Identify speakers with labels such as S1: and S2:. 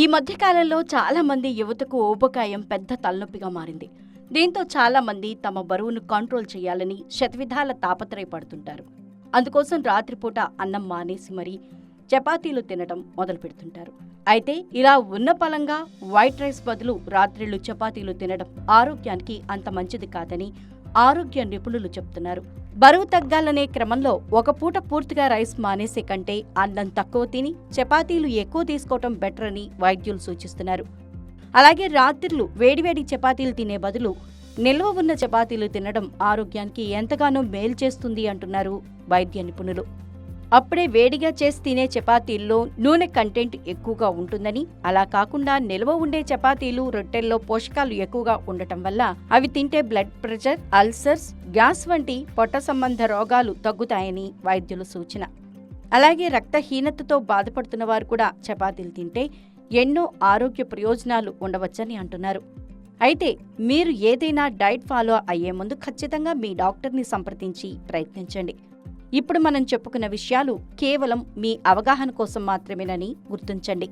S1: ఈ మధ్య కాలంలో చాలా మంది యువతకు ఊబకాయం పెద్ద తలనొప్పిగా మారింది. దీంతో చాలా మంది తమ బరువును కంట్రోల్ చేయాలని శతవిధాల తాపత్రయపడుతుంటారు. అందుకోసం రాత్రిపూట అన్నం మానేసి మరీ చపాతీలు తినడం మొదలు పెడుతుంటారు. అయితే ఇలా ఉన్న పలంగా వైట్ రైస్ బదులు రాత్రిళ్ళు చపాతీలు తినడం ఆరోగ్యానికి అంత మంచిది కాదని ఆరోగ్య నిపుణులు చెప్తున్నారు బరువు తగ్గాలనే క్రమంలో ఒక పూట పూర్తిగా రైస్ మానేసే కంటే అన్నం తక్కువ తిని చపాతీలు ఎక్కువ తీసుకోవటం బెటర్ అని వైద్యులు సూచిస్తున్నారు. అలాగే రాత్రిళ్ళు వేడివేడి చపాతీలు తినే బదులు నిల్వ ఉన్న చపాతీలు తినడం ఆరోగ్యానికి ఎంతగానో మేలు చేస్తుంది అంటున్నారు వైద్య నిపుణులు. అప్పుడే వేడిగా చేసి తినే చపాతీల్లో నూనె కంటెంట్ ఎక్కువగా ఉంటుందని అలా కాకుండా నిల్వ ఉండే చపాతీలు రొట్టెల్లో పోషకాలు ఎక్కువగా ఉండటం వల్ల అవి తింటే బ్లడ్ ప్రెషర్ అల్సర్స్ గ్యాస్ వంటి పొట్ట సంబంధ రోగాలు తగ్గుతాయని వైద్యుల సూచన. అలాగే రక్తహీనతతో బాధపడుతున్న వారు కూడా చపాతీలు తింటే ఎన్నో ఆరోగ్య ప్రయోజనాలు ఉండవచ్చని అంటున్నారు. అయితే మీరు ఏదైనా డైట్ ఫాలో అయ్యే ముందు ఖచ్చితంగా మీ డాక్టర్ని సంప్రదించి ప్రయత్నించండి. ఇప్పుడు మనం చెప్పుకున్న విషయాలు కేవలం మీ అవగాహన కోసం మాత్రమేనని గుర్తించండి.